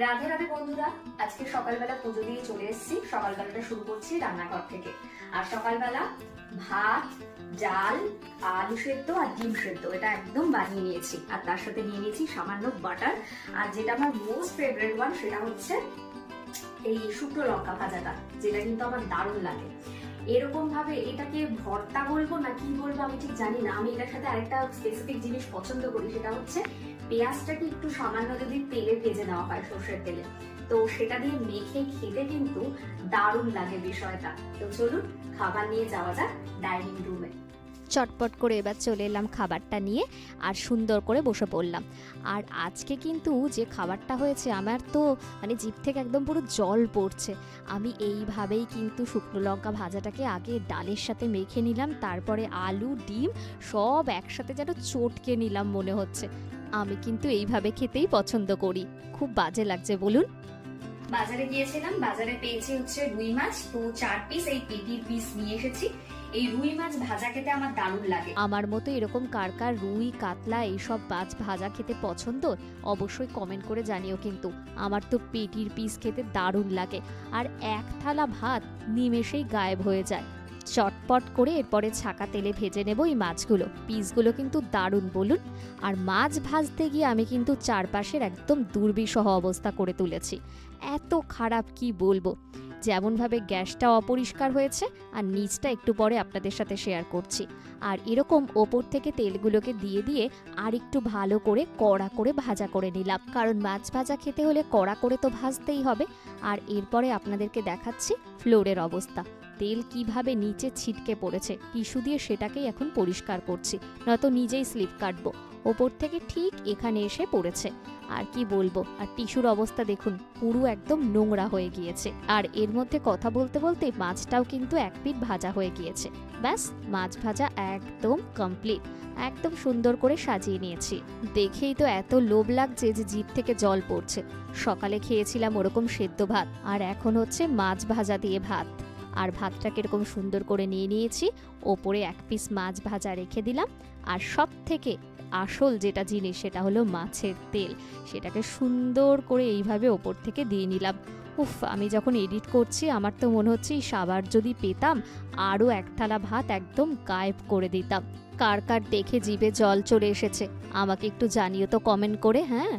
রাধে রাধে বন্ধুরা, আজকে সকালবেলা পুজো দিয়ে চলে এসেছি। সকালবেলাটা শুরু করছি রান্নাঘর থেকে। আর সকালবেলা ভাত, ডাল, আলু সেদ্ধ আর ডিম সেদ্ধ, এটা একদম বানিয়ে নিয়েছি। আর তার সাথে নিয়ে নিয়েছি সামান্য বাটার। আর যেটা আমার মোস্ট ফেভারিট ওয়ান সেটা হচ্ছে এই শুকনো লঙ্কা ভাজাটা, যেটা কিন্তু আমার দারুণ লাগে। এরকম ভাবে এটাকে ভর্তা বলব না কি বলব আমি ঠিক জানি না। আমি এটার সাথে আরেকটা স্পেসিফিক জিনিস পছন্দ করি, সেটা হচ্ছে পেঁয়াজটাকে একটু সামান্য যদি তেলে ভেজে নেওয়া হয়, সর্ষের তেলে? তো সেটা দিয়ে মেখে খেতে কিন্তু দারুণ লাগে বিষয়টা। তো চলুন, খাবার নিয়ে যাওয়া যাক ডাইনিং রুমে চটপট করে এবার চলে এলাম খাবারটা নিয়ে আর সুন্দর করে বসে পড়লাম। আর আজকে কিন্তু যে খাবারটা হয়েছে, আমার তো মানে জিভ থেকে একদম পুরো জল পড়ছে। আমি এইভাবেই কিন্তু শুকনো লঙ্কা ভাজাটাকে আগে ডালের সাথে মেখে নিলাম, তারপরে আলু, ডিম সব একসাথে যেন চটকে নিলাম মনে হচ্ছে। আমি কিন্তু এইভাবে খেতেই পছন্দ করি। খুব বাজে লাগছে বলুন। বাজারে গিয়েছিলাম বাজারে পেয়েছি হচ্ছে রুই মাছ তো চার পিস এই পেটির পিস নিয়ে এসেছি। এই রুই মাছ ভাজা খেতে আমার দারুণ লাগে। আমার মতো এরকম কার কার রুই কাতলা এইসব মাছ ভাজা খেতে পছন্দ অবশ্যই কমেন্ট করে জানিও কিন্তু। আমার তো পেটির পিস খেতে দারুণ লাগে। আর এক থালা ভাত নিমেষেই গায়েব হয়ে যায়। চটপট করে এরপরে ছাকা তেলে ভেজে নেব এই মাছগুলো। পিসগুলো কিন্তু দারুণ, বলুন। আর মাছ ভাজতে গিয়ে আমি কিন্তু চারপাশের একদম দুর্বিষহ অবস্থা করে তুলেছি। এত খারাপ কি বলব? যেমনভাবে গ্যাসটা অপরিষ্কার হয়েছে, আর নিচটা একটু পরে আপনাদের সাথে শেয়ার করছি। আর এরকম ওপর থেকে তেলগুলোকে দিয়ে দিয়ে আর একটু ভালো করে কড়া করে ভাজা করে নিলাম। কারণ মাছ ভাজা খেতে হলে কড়া করে তো ভাজতেই হবে। আর এরপরে আপনাদেরকে দেখাচ্ছি ফ্লোরের অবস্থা। তেল কীভাবে নিচে ছিটকে পড়েছে, টিস্যু দিয়ে সেটাকেই এখন পরিষ্কার করছি, নয়তো নিজেই স্লিপ কাটবো। ওপর থেকে ঠিক এখানে এসে পড়েছে। আর কি বলব, আর টিস্যুর অবস্থা দেখুন, পুরো একদম নোংরা হয়ে গিয়েছে। আর এর মধ্যে কথা বলতে বলতে মাছটাও কিন্তু এক পিঠ ভাজা হয়ে গিয়েছে। ব্যাস, মাছ ভাজা একদম কমপ্লিট একদম সুন্দর করে সাজিয়ে নিয়েছি। দেখেই তো এত লোভ লাগছে যে জিভ থেকে জল পড়ছে। সকালে খেয়েছিলাম ওরকম সেদ্ধ ভাত, আর এখন হচ্ছে মাছ ভাজা দিয়ে ভাত। আর ভাতটাকে এরকম সুন্দর করে নিয়ে নিয়েছি। ওপরে এক পিস মাছ ভাজা রেখে দিলাম। আর সব থেকে আসল যেটা জিনিস সেটা হলো মাছের তেল। সেটাকে সুন্দর করে এইভাবে ওপর থেকে দিয়ে নিলাম। উফ, আমি যখন এডিট করছি, আমার তো মনে হচ্ছে সাবার যদি পেতাম, আরও এক থালা ভাত একদম গায়েব করে দিতাম। কার কার দেখে জিভে জল চলে এসেছে, আমাকে একটু জানিও তো কমেন্ট করে হ্যাঁ?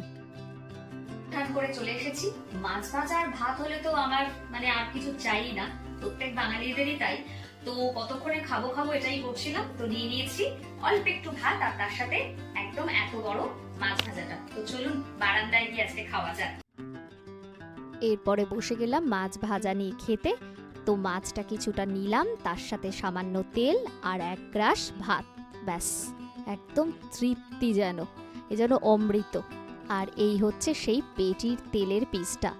করে চলে এসেছি? মাছ ভাজা আর ভাত হলে তো আমার মানে আর কিছু চাই না। প্রত্যেক বাঙালিদেরই তাই। তো কতক্ষণে খাব খাব এটাই করছিলাম তো নিয়ে নিয়েছি। অল্প একটু ভাত আর তার সাথে একদম এত বড় মাছ ভাজাটা। তো চলুন, বারান্দায় গিয়ে আজকে খাওয়া যাক। এরপরে বসে গেলাম মাছ ভাজা নিয়ে খেতে। তো মাছটা কিছুটা নিলাম, তার সাথে সামান্য তেল আর এক গ্রাস ভাত। ব্যাস, একদম তৃপ্তি যেন, এ যেন অমৃত। আর এই হচ্ছে সেই পেটির তেলের পিসটা।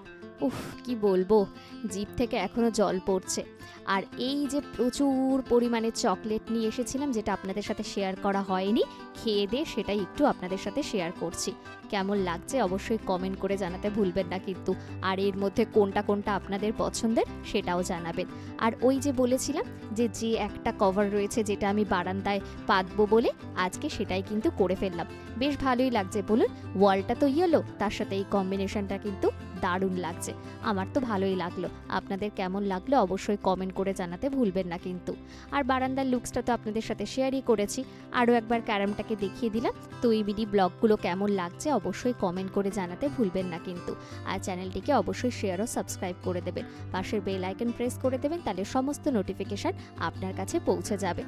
উফ, কি বলব জিপ থেকে এখনও জল পড়ছে। আর এই যে প্রচুর পরিমাণে চকলেট নিয়ে এসেছিলাম, যেটা আপনাদের সাথে শেয়ার করা হয়নি, খেয়ে দিয়ে সেটাই একটু আপনাদের সাথে শেয়ার করছি। কেমন লাগছে অবশ্যই কমেন্ট করে জানাতে ভুলবেন না কিন্তু, আর এর মধ্যে কোনটা কোনটা আপনাদের পছন্দের সেটাও জানাবেন। আর ওই যে বলেছিলাম যে যে একটা কভার রয়েছে যেটা আমি বারান্দায় পাতবো বলে, আজকে সেটাই কিন্তু করে ফেললাম। বেশ ভালোই লাগছে, বলুন, ওয়ালটা তো ইয়েলো তার সাথে এই কম্বিনেশনটা কিন্তু দারুণ লাগছে। আমার তো ভালোই লাগল। আপনাদের কেমন লাগল অবশ্যই কমেন্ট করে জানাতে ভুলবেন না কিন্তু। আর বারান্দার লুকসটা তো আপনাদের সাথে শেয়ারই করেছি। আরও একবার ক্যারামটাকে দেখিয়ে দিলাম। তো এই বিডি ব্লগগুলো কেমন লাগছে অবশ্যই কমেন্ট করে জানাতে ভুলবেন না কিন্তু। আর চ্যানেলটিকে অবশ্যই শেয়ার ও সাবস্ক্রাইব করে দেবেন। পাশের বেল আইকন প্রেস করে দেবেন তাহলে সমস্ত নোটিফিকেশান আপনার কাছে পৌঁছে যাবে।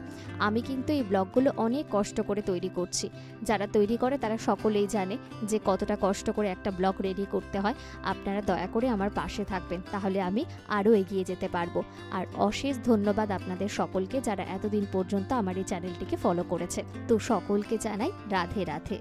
আমি কিন্তু এই ব্লগগুলো অনেক কষ্ট করে তৈরি করছি। যারা তৈরি করে তারা সকলেই জানে যে কতটা কষ্ট করে একটা ব্লগ রেডি করতে হয়। আপনারা দয়া করে আমার পাশে থাকবেন, তাহলে আমি আরও এগিয়ে যেতে পারব। আর অশেষ ধন্যবাদ আপনাদের সকলকে যারা এতদিন পর্যন্ত আমার এই চ্যানেলটিকে ফলো করেছে। তো সকলকে জানাই রাধে রাধে।